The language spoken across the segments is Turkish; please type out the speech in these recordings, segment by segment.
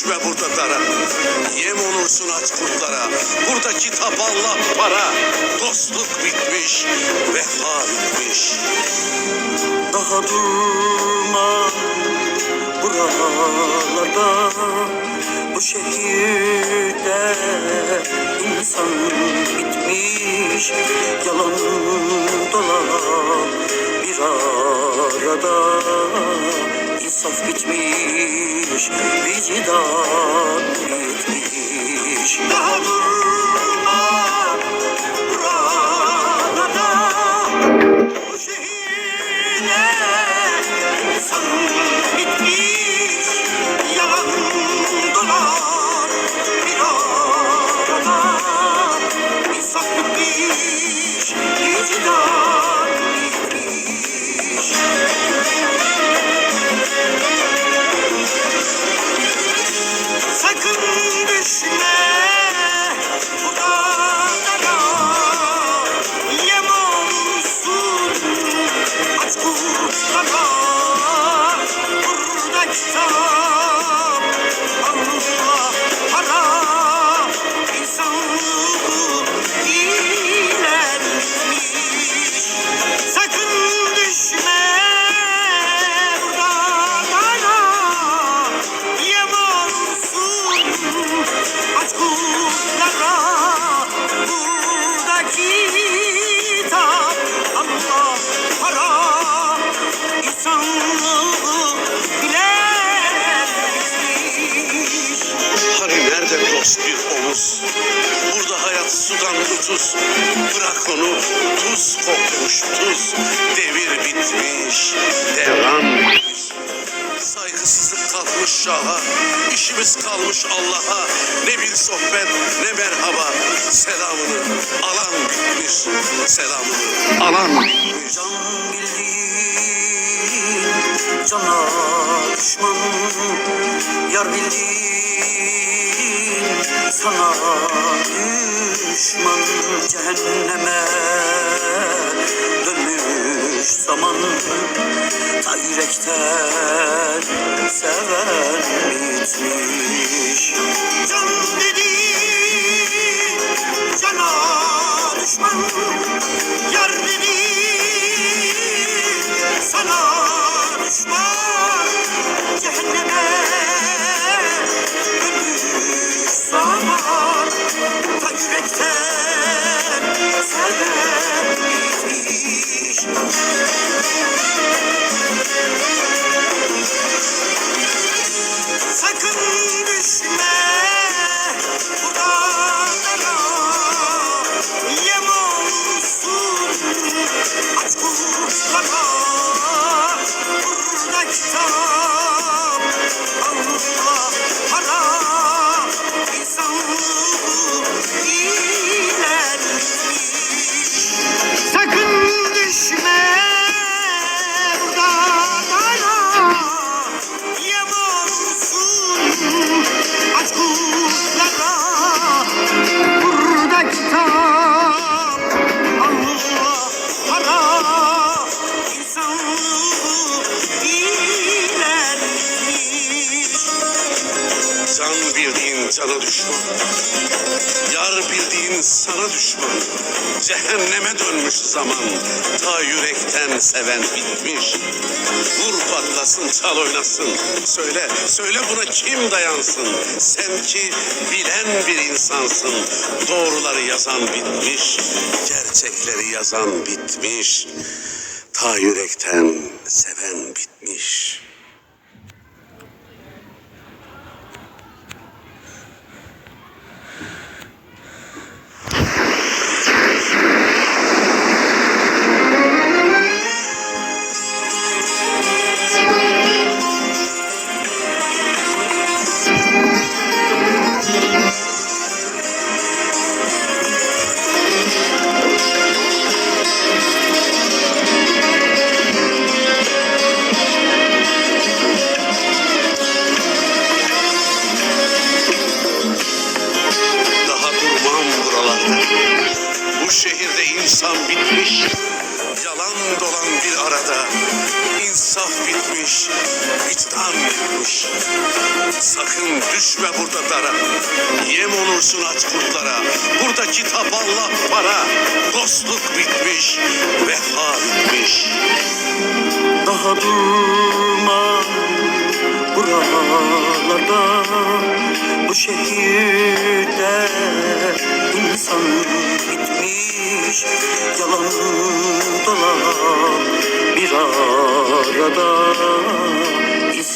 Düşme burada dara. Yem olursun aç kurtlara. Burada kitap para. Dostluk bitmiş, vefa bitmiş. Daha durma buralarda Bu şehirde insan bitmiş Yalan dolan bir arada İnsaf bitmiş, vicdan Burada hayat sudan ucuz. Bırak onu tuz kokmuş tuz. Devir bitmiş, devran bitmiş. Saygısızlık kalkmış şaha, işimiz kalmış Allah'a. Ne bir sohbet, ne merhaba. Selamını alan bitmiş, selamını alan bitmiş. Can bildiğin cana düşman Yar bildiğin sana düşman Cehenneme dönmüş zaman. Ta yürekten seven bitmiş. Can dediğin cana düşman cana düşman. Yar bildiğin sana düşman. Cehenneme dönmüş zaman. Ta yürekten seven bitmiş. Vur patlasın çal oynasın. Söyle, söyle buna kim dayansın? Sen ki bilen bir insansın. Doğruları yazan bitmiş. Gerçekleri yazan bitmiş. Ta yürekten seven bitmiş. Bitmiş. Sakın düşme burada dara. Yem olursun aç kurtlara. Burada kitap Allah para. Dostluk bitmiş, vefa bitmiş. Daha durma buralarda Bu şehirde insan bitmiş Yalan dolan bir arada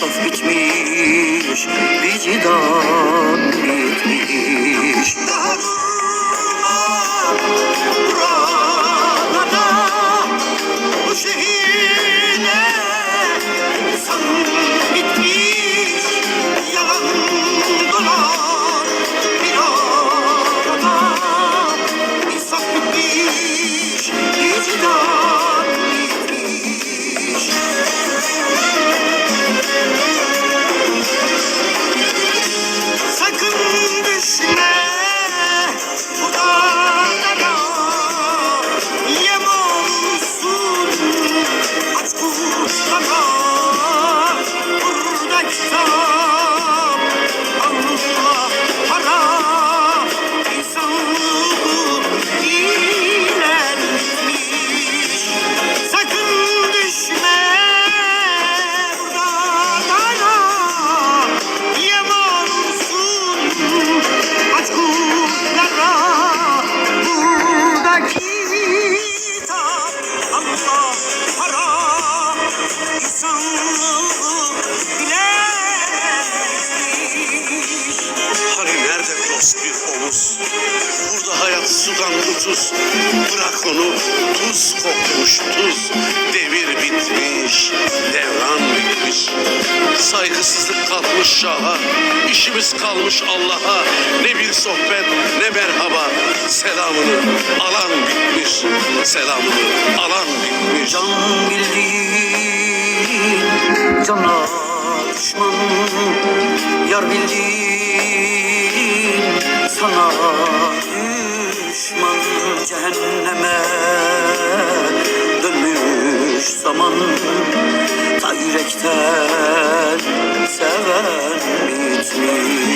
İnsaf bitmiş, vicdan bitmiş Daha sudan ucuz. Bırak onu tuz kokmuş tuz. Devir bitmiş, devran bitmiş. Saygısızlık kalkmış şaha. işimiz kalmış Allah'a. Ne bir sohbet ne merhaba. Selamını alan bitmiş. Selamını alan bitmiş. Can bildiğin cana düşman Yar bildiğin sana Cehenneme dönmüş zaman. Ta yürekten seven bitmiş